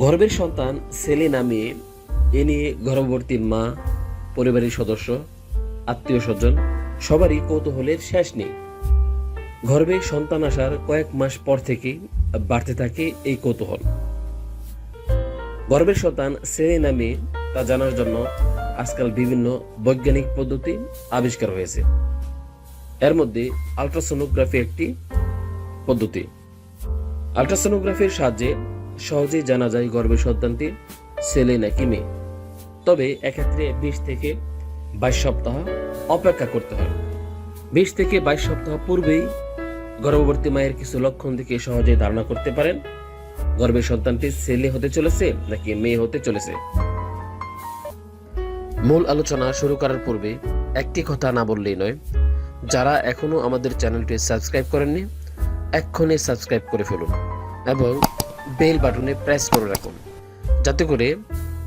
গর্ভের সন্তান ছেলে নামে এ নিয়ে গর্ভবর্তী মা, পরিবারের সদস্য, আত্মীয় স্বজন, সবারই কৌতূহলের শেষ নেই। গর্ভে সন্তান আসার কয়েক মাস পর থেকে বাড়তে থাকে এই কৌতূহল। গর্ভের সন্তান ছেলে নামে তা জানার জন্য আজকাল বিভিন্ন বৈজ্ঞানিক পদ্ধতি আবিষ্কার হয়েছে। এর মধ্যে আলট্রাসোনোগ্রাফি একটি পদ্ধতি। আলট্রাসোনোগ্রাফির সাহায্যে সহজেই জানা যায় গর্ভের সন্তানটি ছেলে নাকি মেয়ে। তবে এক্ষেত্রে বিশ থেকে বাইশ সপ্তাহ অপেক্ষা করতে হয়। বিশ থেকে বাইশ সপ্তাহ পূর্বেই গর্ভবতী মায়ের কিছু লক্ষণ থেকে সহজেই ধারণা করতে পারেন গর্ভের সন্তানটি ছেলে হতে চলেছে নাকি মেয়ে হতে চলেছে। মূল আলোচনা শুরু করার পূর্বে একটি কথা না বললেই নয়, যারা এখনও আমাদের চ্যানেলটি সাবস্ক্রাইব করেননি, এক্ষুনি সাবস্ক্রাইব করে ফেলুন এবং বেল বাটনে প্রেস করে রাখুন। যাতে করে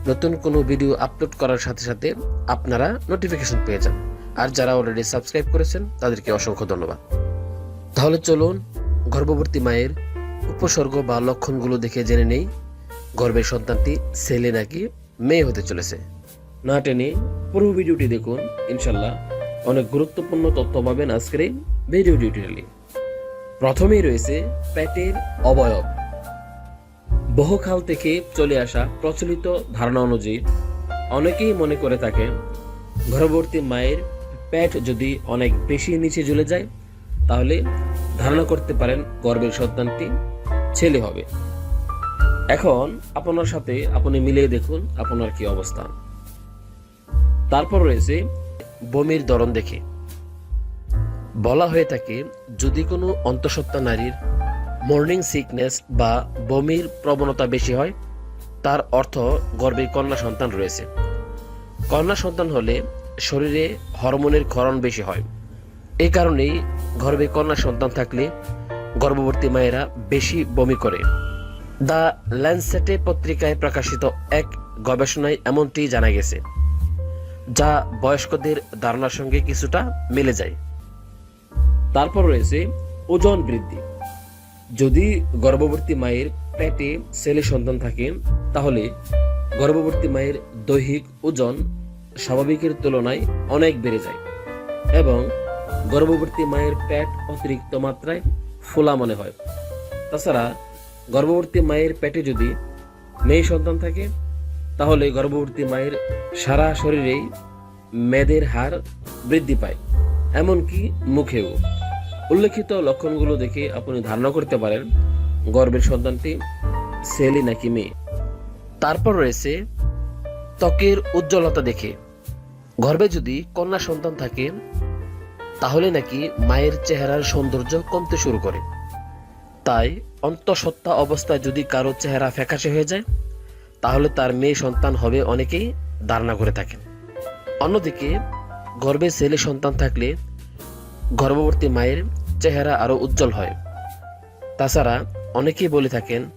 নতুন কোনো ভিডিও আপলোড করার সাথে সাথে আপনারা নোটিফিকেশন পেয়ে যান। আর যারা অলরেডি সাবস্ক্রাইব করেছেন, তাদেরকে অসংখ্য ধন্যবাদ। তাহলে চলুন গর্ভবতী মায়ের উপসর্গ বা লক্ষণগুলো দেখে জেনে নেই। গর্ভের সন্তানটি ছেলে নাকি মেয়ে হতে চলেছে। না টেনে পুরো ভিডিওটি দেখুন। ইনশাল্লাহ অনেক গুরুত্বপূর্ণ তথ্য পাবেন আজকের এই ভিডিও টিউটোরিয়ালে প্রথমেই রয়েছে পেটের অবয়ব। বহুকাল থেকে চলে আসা প্রচলিত ধারণা অনুযায়ী অনেকেই মনে করে থাকে গর্ভবতী মায়ের পেট যদি অনেক বেশি নিচে ঝুলে যায়, তাহলে ধারণা করতে পারেন গর্ভের সন্তানটি ছেলে হবে। এখন আপনার সাথে আপনি মিলিয়ে দেখুন আপনার কি অবস্থা। তারপর রয়েছে বমির ধরন দেখে। বলা হয়ে থাকে, যদি কোনো অন্তঃসত্ত্বা নারীর মর্নিং সিকনেস বা বমির প্রবণতা বেশি হয়, তার অর্থ গর্ভে কন্যা সন্তান রয়েছে। কন্যা সন্তান হলে শরীরে হরমোনের ক্ষরণ বেশি হয়। এই কারণেই গর্ভে কন্যা সন্তান থাকলে গর্ভবতী মায়েরা বেশি বমি করে। দ্য ল্যান্ডসেটে পত্রিকায় প্রকাশিত এক গবেষণায় এমনটি জানা গেছে, যা বয়স্কদের ধারণার সঙ্গে কিছুটা মিলে যায়। তারপর রয়েছে ওজন বৃদ্ধি। যদি গর্ভবতী মায়ের পেটে ছেলে সন্তান থাকে, তাহলে গর্ভবতী মায়ের দৈহিক ওজন স্বাভাবিকের তুলনায় অনেক বেড়ে যায় এবং গর্ভবতী মায়ের পেট অতিরিক্ত মাত্রায় ফোলা মনে হয়। তাছাড়া গর্ভবতী মায়ের পেটে যদি মেয়ে সন্তান থাকে, তাহলে গর্ভবতী মায়ের সারা শরীরেই মেদের হার বৃদ্ধি পায়, এমনকি মুখেও। উল্লেখিত লক্ষণগুলো দেখে আপনি ধারণা করতে পারেন, গর্ভের সন্তানটি ছেলে নাকি মেয়ে। তারপর রয়েছে ত্বকের উজ্জ্বলতা দেখে। গর্ভে যদি কন্যা সন্তান থাকে, তাহলে নাকি মায়ের চেহারার সৌন্দর্য কমতে শুরু করে। তাই অন্তঃসত্ত্বা অবস্থায় যদি কারও চেহারা ফ্যাকাশে হয়ে যায়, তাহলে তার মেয়ে সন্তান হবে অনেকেই ধারণা করে থাকেন। অন্যদিকে গর্ভে ছেলে সন্তান থাকলে গর্ভবতী মায়ের চেহারা আরও উজ্জ্বল হয়। তাছাড়া অনেকেই বলে থাকেন,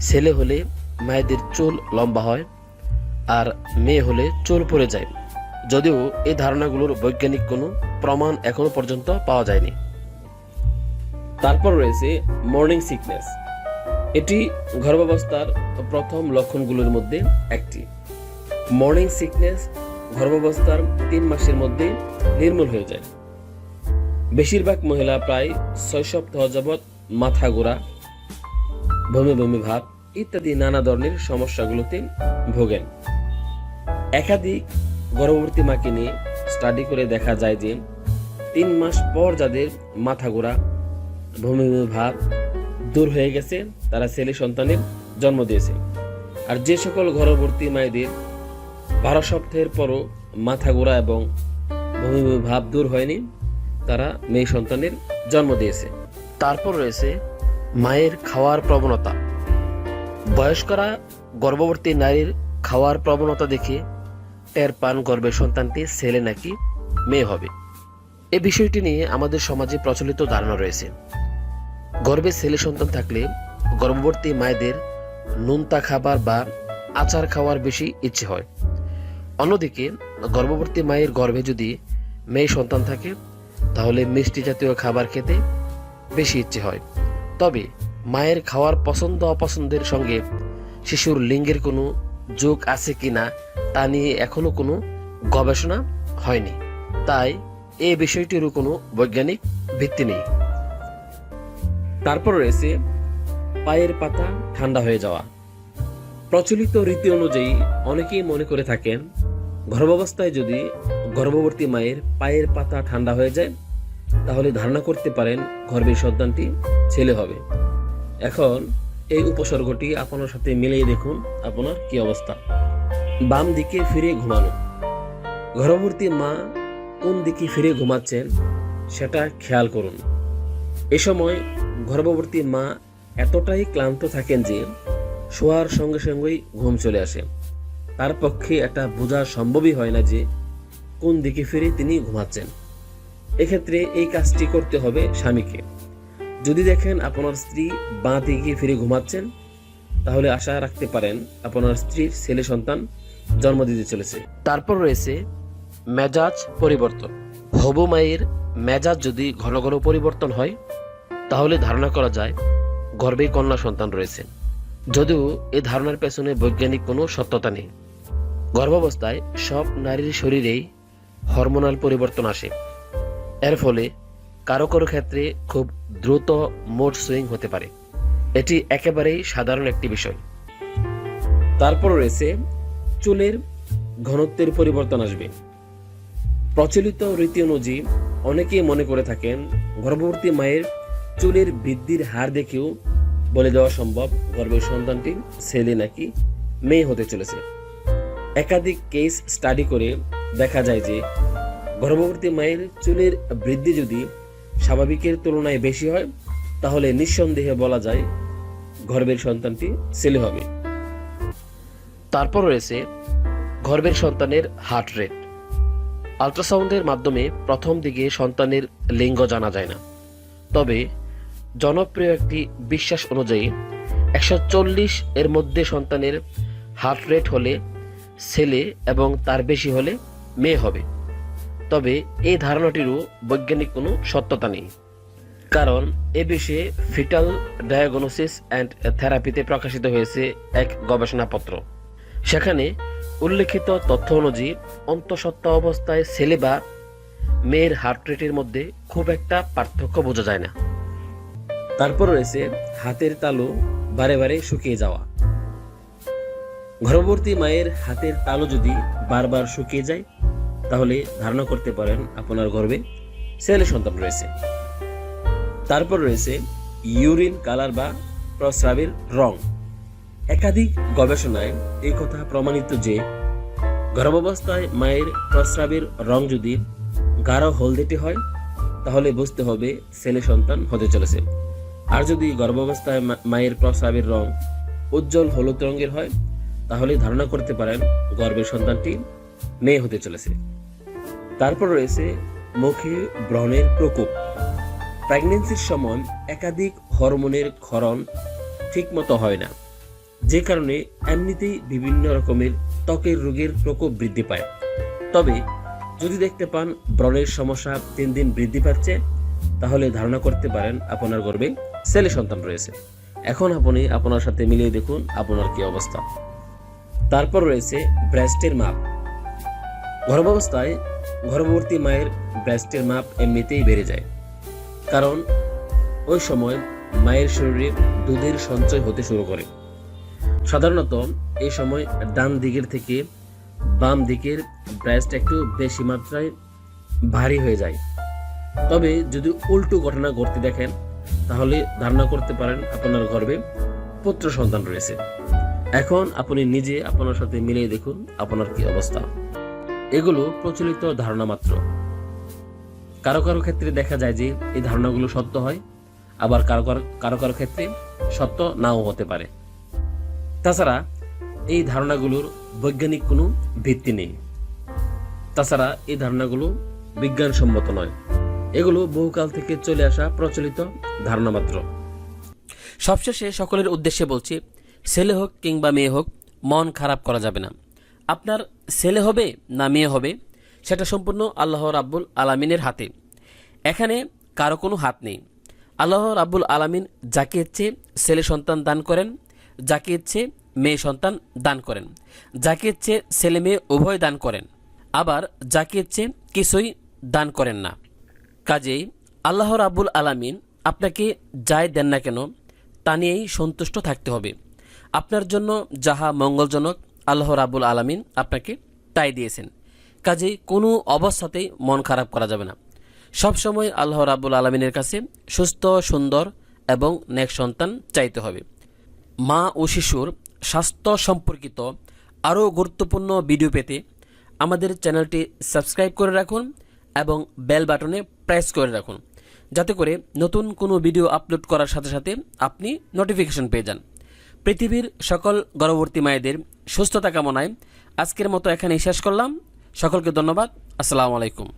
ছেলে হলে মায়েদের চুল লম্বা হয় আর মেয়ে হলে চুল পড়ে যায়। যদিও এই ধারণাগুলোর বৈজ্ঞানিক কোনো প্রমাণ এখনও পর্যন্ত পাওয়া যায়নি। তারপর রয়েছে মর্নিং সিকনেস। এটি গর্ভাবস্থার প্রথম লক্ষণগুলোর মধ্যে একটি। মর্নিং সিকনেস গর্ভাবস্থার তিন মাসের মধ্যে নির্মূল হয়ে যায়। বেশিরভাগ মহিলা প্রায় ছয় সপ্তাহ যাবৎ মাথা গোড়া বমি বমি ভাব ইত্যাদি নানা ধরনের সমস্যাগুলোতে ভোগেন। একাধিক গর্ভবতী মাকে নিয়ে স্টাডি করে দেখা যায় যে তিন মাস পর যাদের মাথা গোড়া বমি ভাব দূর হয়ে গেছে, তারা ছেলে সন্তানের জন্ম দিয়েছে। আর যে সকল গর্ভবতী মায়েদের বারো সপ্তাহের পরও মাথা গোড়া এবং বমি ভাব দূর হয়নি তারা মেয়ে সন্তানের জন্ম দিয়েছে। তারপর রয়েছে মায়ের খাওয়ার প্রবণতা। বয়স্করা গর্ভবতী নারীর খাওয়ার প্রবণতা দেখে টের পান গর্ভের সন্তানটি ছেলে নাকি মেয়ে হবে। এ বিষয়টি নিয়ে আমাদের সমাজে প্রচলিত ধারণা রয়েছে। গর্ভে ছেলে সন্তান থাকলে গর্ভবতী মায়েদের নুনতা খাবার বা আচার খাওয়ার বেশি ইচ্ছে হয়। অন্যদিকে গর্ভবতী মায়ের গর্ভে যদি মেয়ে সন্তান থাকে তাহলে মিষ্টি জাতীয় খাবার খেতে বেশি ইচ্ছে হয়। তবে মায়ের খাওয়ার পছন্দ অপছন্দের সঙ্গে শিশুর লিঙ্গের কোনো যোগ আছে কিনা তা নিয়ে এখনও কোনো গবেষণা হয়নি। তাই এই বিষয়টিরও কোনো বৈজ্ঞানিক ভিত্তি নেই। তারপর রয়েছে পায়ের পাতা ঠান্ডা হয়ে যাওয়া। প্রচলিত রীতি অনুযায়ী অনেকেই মনে করে থাকেন, গর্ভাবস্থায় যদি গর্ভবতী মায়ের পায়ের পাতা ঠান্ডা হয়ে যায়, তাহলে ধারণা করতে পারেন গর্ভের সন্তানটি ছেলে হবে। এখন এই উপসর্গটি আপনার সাথে মিলিয়ে দেখুন আপনার কি অবস্থা। বাম দিকে ফিরে ঘুমানো। গর্ভবতী মা কোন দিকে ফিরে ঘুমাচ্ছেন সেটা খেয়াল করুন। এ সময় গর্ভবতী মা এতটাই ক্লান্ত থাকেন যে শোয়ার সঙ্গে সঙ্গেই ঘুম চলে আসে। তার পক্ষে এটা বোঝা সম্ভবই হয় না যে কোন দিকে ফিরে তিনি ঘুমাচ্ছেন? এক্ষেত্রে এই কাজটি করতে হবে স্বামীকে। যদি দেখেন আপনার স্ত্রী বাঁ দিকে ফিরে ঘুমাচ্ছেন, তাহলে আশা রাখতে পারেন আপনার স্ত্রীর ছেলে সন্তান জন্ম দিতে চলেছে। তারপর রয়েছে মেজাজ পরিবর্তন। হবু মায়ের মেজাজ যদি ঘন ঘন পরিবর্তন হয়, তাহলে ধারণা করা যায় গর্ভে কন্যা সন্তান রয়েছে। যদিও এই ধারণার পেছনে বৈজ্ঞানিক কোনো সত্যতা নেই। গর্ভাবস্থায় সব নারীর শরীরেই হরমোনাল পরিবর্তন আসে। এর ফলে কারও কারও ক্ষেত্রে খুব দ্রুত মোড সুইং হতে পারে। এটি একেবারেই সাধারণ একটি বিষয়। তারপর রয়েছে, চুলের ঘনত্বের পরিবর্তন আসবে। প্রচলিত রীতি অনুযায়ী অনেকেই মনে করে থাকেন, গর্ভবতী মায়ের চুলের বৃদ্ধির হার দেখেও বলে দেওয়া সম্ভব, গর্ভের সন্তানটি ছেলে নাকি মেয়ে হতে চলেছে। একাধিক কেস স্টাডি করে দেখা যায় যে গর্ভবতী মায়ের চুলের বৃদ্ধি যদি স্বাভাবিকের তুলনায় বেশি হয়, তাহলে নিঃসন্দেহে বলা যায় গর্ভের সন্তানটি ছেলে হবে। তারপর রয়েছে গর্ভের সন্তানের হার্ট রেট আল্ট্রাসাউন্ডের মাধ্যমে প্রথম দিকে সন্তানের লিঙ্গ জানা যায় না। তবে জনপ্রিয় একটি বিশ্বাস অনুযায়ী একশো চল্লিশ এর মধ্যে সন্তানের হার্ট রেট হলে ছেলে এবং তার বেশি হলে মেয়ে হবে। তবে এই ধারণাটিরও বৈজ্ঞানিক কোনো সত্যতা নেই। কারণ এ বিষয়ে ফিটাল ডায়াগনোসিস অ্যান্ড থেরাপিতে প্রকাশিত হয়েছে এক গবেষণাপত্র। সেখানে উল্লেখিত তথ্য অনুযায়ী অন্তঃসত্ত্বা অবস্থায় ছেলে বা মেয়ের হার্ট রেটের মধ্যে খুব একটা পার্থক্য বোঝা যায় না। তারপর রয়েছে হাতের তালু বারে বারে শুকিয়ে যাওয়া। গর্ভবতী মায়ের হাতের তালু যদি বারবার শুকিয়ে যায় তাহলে ধারণা করতে পারেন আপনার গর্ভে ছেলে সন্তান রয়েছে। তারপর রয়েছে ইউরিন, কালার বা প্রস্রাবের রং। একাধিক গবেষণায় এই কথা প্রমাণিত যে গর্ভাবস্থায় মায়ের প্রস্রাবের রং যদি গাঢ় হলদেটে হয়, তাহলে বুঝতে হবে ছেলে সন্তান হতে চলেছে। আর যদি গর্ভাবস্থায় মায়ের প্রস্রাবের রং উজ্জ্বল হলুদ রঙের হয়, তাহলে ধারণা করতে পারেন গর্ভের সন্তানটি মেয়ে হতে চলেছে। তারপর রয়েছে মুখে ব্রণের প্রকোপ। প্রেগনেন্সির সময় একাধিক হরমোনের ক্ষরণ ঠিকমতো হয় না। যে কারণে এমনিতেই বিভিন্ন রকমের ত্বকের রোগের প্রকোপ বৃদ্ধি পায়। তবে যদি দেখতে পান ব্রণের সমস্যা তিন দিন বৃদ্ধি পাচ্ছে, তাহলে ধারণা করতে পারেন আপনার গর্ভে ছেলে সন্তান রয়েছে। এখন আপনি আপনার সাথে মিলিয়ে দেখুন আপনার কি অবস্থা। তারপর রয়েছে ব্রেস্টের মাপ। গর্ভাবস্থায় গর্ভবতী মায়ের ব্রেস্টের মাপ এমনিতেই বেড়ে যায়। কারণ ওই সময় মায়ের শরীরে দুধের সঞ্চয় হতে শুরু করে। সাধারণত এই সময় ডান দিকের থেকে বাম দিকের ব্রেস্ট একটু বেশি মাত্রায় ভারী হয়ে যায়। তবে যদি উল্টো ঘটনা ঘটতে দেখেন, তাহলে ধারণা করতে পারেন আপনার গর্ভে পুত্র সন্তান রয়েছে। এখন আপনি নিজে আপনার সাথে মিলিয়ে দেখুন আপনার কি অবস্থা। এগুলো প্রচলিত ধারণা মাত্র। কারও কারও ক্ষেত্রে দেখা যায় যে এই ধারণাগুলো সত্য হয়, আবার কারও কারও কারও ক্ষেত্রে সত্য নাও হতে পারে। তাছাড়া এই ধারণাগুলোর বৈজ্ঞানিক কোনো ভিত্তি নেই। তাছাড়া এই ধারণাগুলো বিজ্ঞানসম্মত নয়। এগুলো বহুকাল থেকে চলে আসা প্রচলিত ধারণা মাত্র। সবশেষে সকলের উদ্দেশ্যে বলছি, ছেলে হোক কিংবা মেয়ে হোক, মন খারাপ করা যাবে না। আপনার ছেলে হবে না মেয়ে হবে, সেটা সম্পূর্ণ আল্লাহ রাব্বুল আলামিনের হাতে। এখানে কারও কোনো হাত নেই। আল্লাহ রাব্বুল আলামিন যাকে ইচ্ছে ছেলে সন্তান দান করেন, যাকে ইচ্ছে মেয়ে সন্তান দান করেন, যাকে ইচ্ছে ছেলে মেয়ে উভয় দান করেন, আবার যাকে ইচ্ছে কিছুই দান করেন না। কাজেই আল্লাহ রাবুল আলামিন আপনাকে যাই দেন না কেন, তা নিয়েই সন্তুষ্ট থাকতে হবে। আপনার জন্য যাহা মঙ্গলজনক আল্লাহ রাবুল আলামিন আপনাকে তাই দিয়েছেন। কাজেই কোনো অবস্থাতেই মন খারাপ করা যাবে না। সবসময় আল্লাহ রাবুল আলমিনের কাছে সুস্থ, সুন্দর এবং নেক সন্তান চাইতে হবে। মা ও শিশুর স্বাস্থ্য সম্পর্কিত আরও গুরুত্বপূর্ণ ভিডিও পেতে আমাদের চ্যানেলটি সাবস্ক্রাইব করে রাখুন এবং বেল বাটনে প্রেস করে রাখুন। যাতে করে নতুন কোনো ভিডিও আপলোড করার সাথে সাথে আপনি নোটিফিকেশন পেয়ে যান। পৃথিবীর সকল গর্ভবর্তী মায়েদের সুস্থতা কামনায় আজকের মতো এখানেই শেষ করলাম। সকলকে ধন্যবাদ। আসসালামু আলাইকুম।